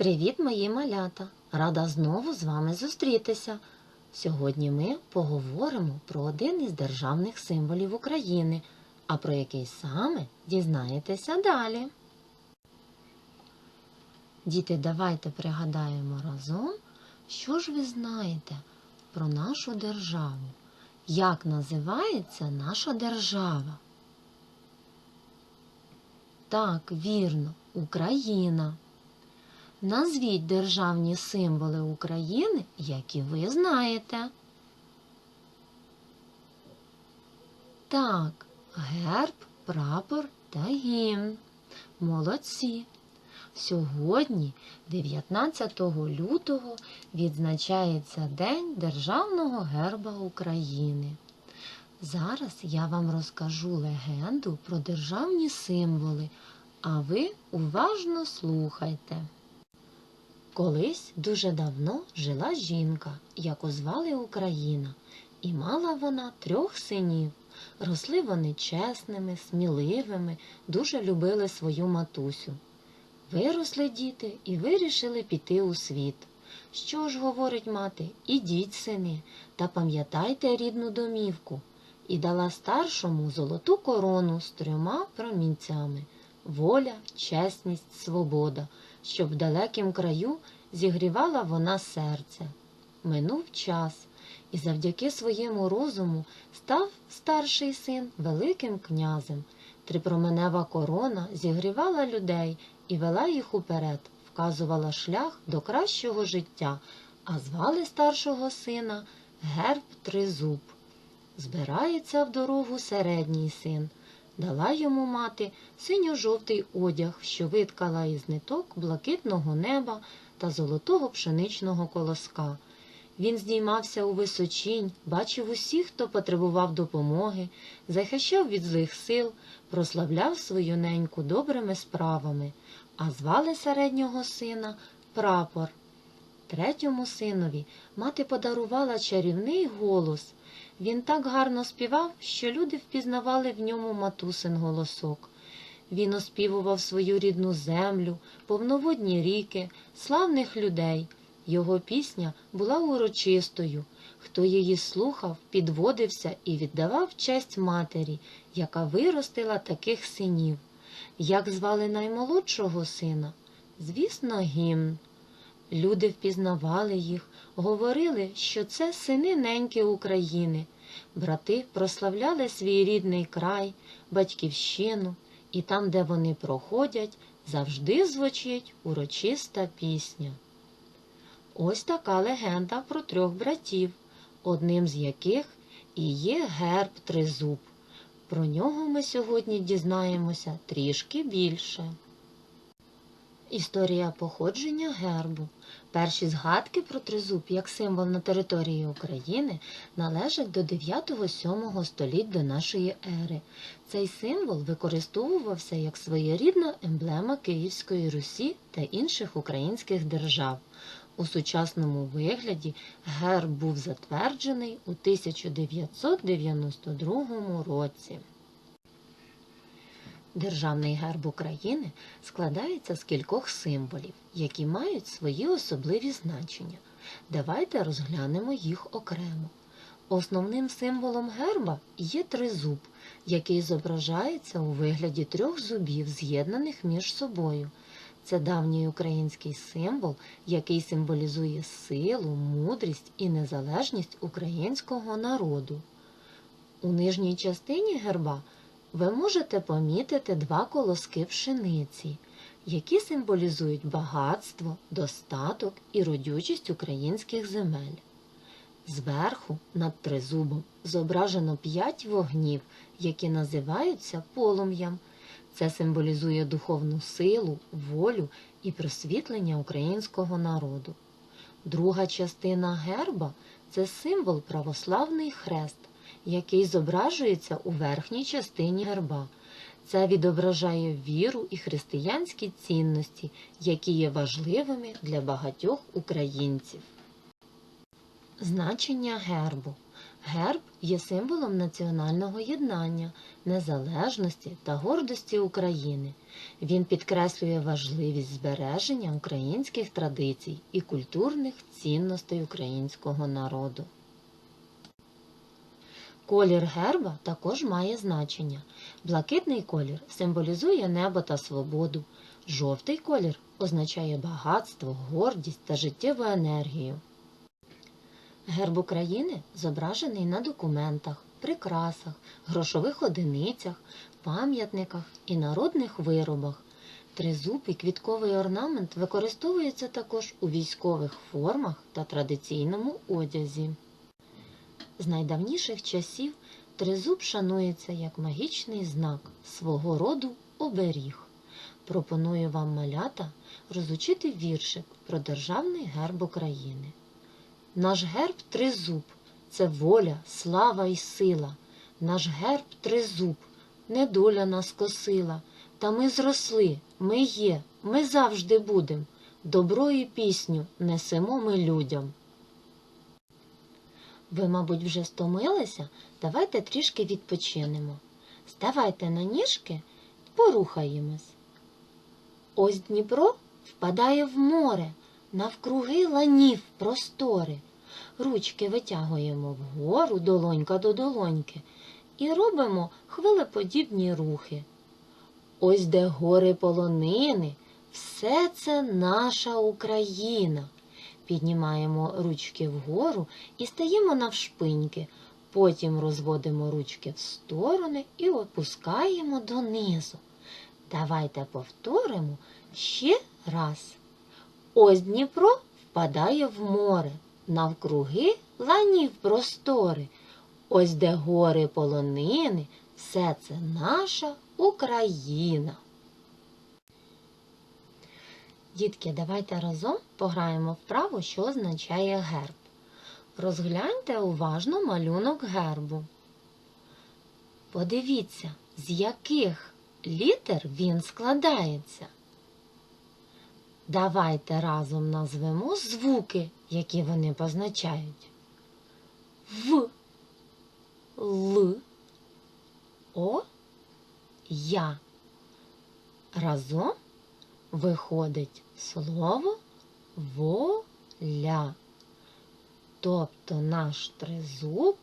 Привіт, мої малята! Рада знову з вами зустрітися. Сьогодні ми поговоримо про один із державних символів України, а про який саме дізнаєтеся далі. Діти, давайте пригадаємо разом, що ж ви знаєте про нашу державу. Як називається наша держава? Так, вірно, Україна. Назвіть державні символи України, які ви знаєте. Так, герб, прапор та гімн. Молодці. Сьогодні, 19 лютого, відзначається День Державного герба України. Зараз я вам розкажу легенду про державні символи, а ви уважно слухайте. Колись дуже давно жила жінка, яку звали Україна, і мала вона трьох синів. Росли вони чесними, сміливими, дуже любили свою матусю. Виросли діти і вирішили піти у світ. Що ж, говорить мати, ідіть, сини, та пам'ятайте рідну домівку. І дала старшому золоту корону з трьома промінцями воля, чесність, свобода, щоб в далекім краю зігрівала вона серце. Минув час, і завдяки своєму розуму став старший син великим князем. Трипроменева корона зігрівала людей і вела їх уперед, вказувала шлях до кращого життя, а звали старшого сина Герб Тризуб. Збирається в дорогу середній син. Дала йому мати синьо-жовтий одяг, що виткала із ниток блакитного неба та золотого пшеничного колоска. Він здіймався у височінь, бачив усіх, хто потребував допомоги, захищав від злих сил, прославляв свою неньку добрими справами, а звали середнього сина прапор. Третьому синові мати подарувала чарівний голос. Він так гарно співав, що люди впізнавали в ньому матусин голосок. Він оспівував свою рідну землю, повноводні ріки, славних людей. Його пісня була урочистою. Хто її слухав, підводився і віддавав честь матері, яка виростила таких синів. Як звали наймолодшого сина? Звісно, гімн. Люди впізнавали їх, говорили, що це сини неньки України. Брати прославляли свій рідний край, батьківщину, і там, де вони проходять, завжди звучить урочиста пісня. Ось така легенда про трьох братів, одним з яких і є герб Тризуб. Про нього ми сьогодні дізнаємося трішки більше. Історія походження гербу. Перші згадки про тризуб як символ на території України належать до 9-7 століть до нашої ери. Цей символ використовувався як своєрідна емблема Київської Русі та інших українських держав. У сучасному вигляді герб був затверджений у 1992 році. Державний герб України складається з кількох символів, які мають свої особливі значення. Давайте розглянемо їх окремо. Основним символом герба є тризуб, який зображається у вигляді трьох зубів, з'єднаних між собою. Це давній український символ, який символізує силу, мудрість і незалежність українського народу. У нижній частині герба ви можете помітити два колоски пшениці, які символізують багатство, достаток і родючість українських земель. Зверху над тризубом зображено п'ять вогнів, які називаються полум'ям. Це символізує духовну силу, волю і просвітлення українського народу. Друга частина герба це символ православний хрест, який зображується у верхній частині герба. Це відображає віру і християнські цінності, які є важливими для багатьох українців. Значення гербу. Герб є символом національного єднання, незалежності та гордості України. Він підкреслює важливість збереження українських традицій і культурних цінностей українського народу. Колір герба також має значення. Блакитний колір символізує небо та свободу. Жовтий колір означає багатство, гордість та життєву енергію. Герб України зображений на документах, прикрасах, грошових одиницях, пам'ятниках і народних виробах. Тризуб і квітковий орнамент використовуються також у військових формах та традиційному одязі. З найдавніших часів тризуб шанується як магічний знак свого роду оберіг. Пропоную вам малята розучити віршик про державний герб України. Наш герб тризуб це воля, слава і сила. Наш герб тризуб, недоля нас косила. Та ми зросли, ми є, ми завжди будем. Добро і пісню несемо ми людям. Ви, мабуть, вже стомилися? Давайте трішки відпочинемо. Ставайте на ніжки, порухаємось. Ось Дніпро впадає в море, навкруги ланів простори. Ручки витягуємо вгору, долонька до долоньки, і робимо хвилеподібні рухи. Ось де гори полонини, все це наша Україна. Піднімаємо ручки вгору і стаємо навшпиньки. Потім розводимо ручки в сторони і опускаємо донизу. Давайте повторимо ще раз. Ось Дніпро впадає в море, навкруги ланів простори. Ось де гори полонини, все це наша Україна. Дітки, давайте разом пограємо вправо, що означає герб. Розгляньте уважно малюнок гербу. Подивіться, з яких літер він складається. Давайте разом назвемо звуки, які вони позначають. В, Л, О, Я. Разом виходить слово воля. Тобто наш тризуб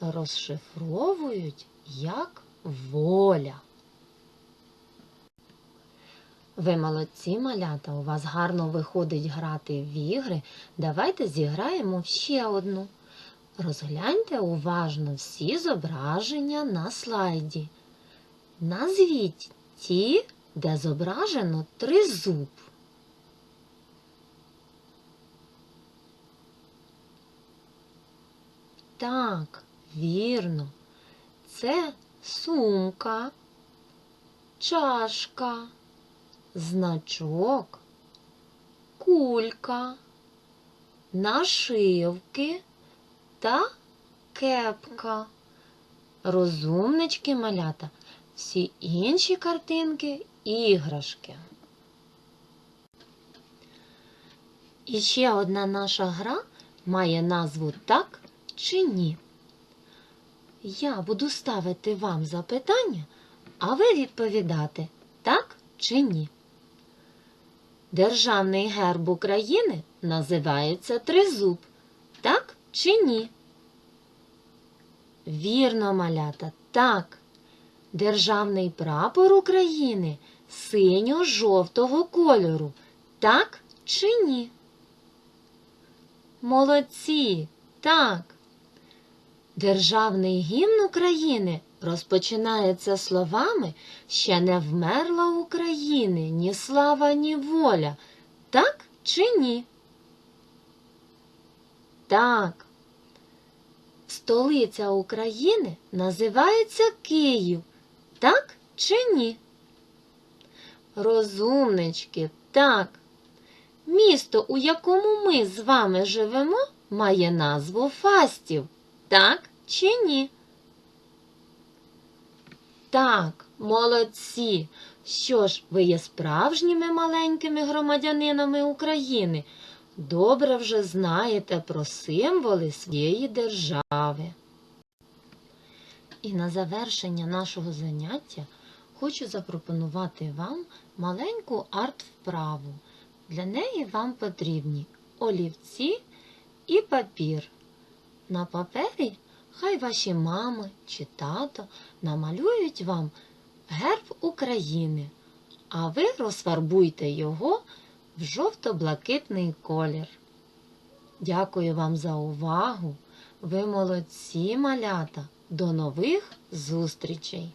розшифровують як воля. Ви молодці, малята, у вас гарно виходить грати в ігри. Давайте зіграємо ще одну. Розгляньте уважно всі зображення на слайді. Назвіть ті, де зображено тризуб. Так, вірно. Це сумка, чашка, значок, кулька, нашивки та кепка. Розумнички малята, всі інші картинки іграшки. І ще одна наша гра має назву так чи ні. Я буду ставити вам запитання, а ви відповідати так чи ні. Державний герб України називається тризуб. Так чи ні? Вірно, малята, так. Державний прапор України синьо-жовтого кольору. Так чи ні? Молодці, так. Державний гімн України розпочинається словами Ще не вмерла України ні слава, ні воля. Так чи ні? Так. Столиця України називається Київ. Так чи ні? Розумнички, так. Місто, у якому ми з вами живемо, має назву Фастів. Так чи ні? Так, молодці. Що ж, ви є справжніми маленькими громадянинами України. Добре вже знаєте про символи своєї держави. І на завершення нашого заняття хочу запропонувати вам маленьку арт-вправу. Для неї вам потрібні олівці і папір. На папері хай ваші мами чи тато намалюють вам герб України, а ви розфарбуйте його в жовто-блакитний колір. Дякую вам за увагу. Ви молодці, малята. До нових зустрічей!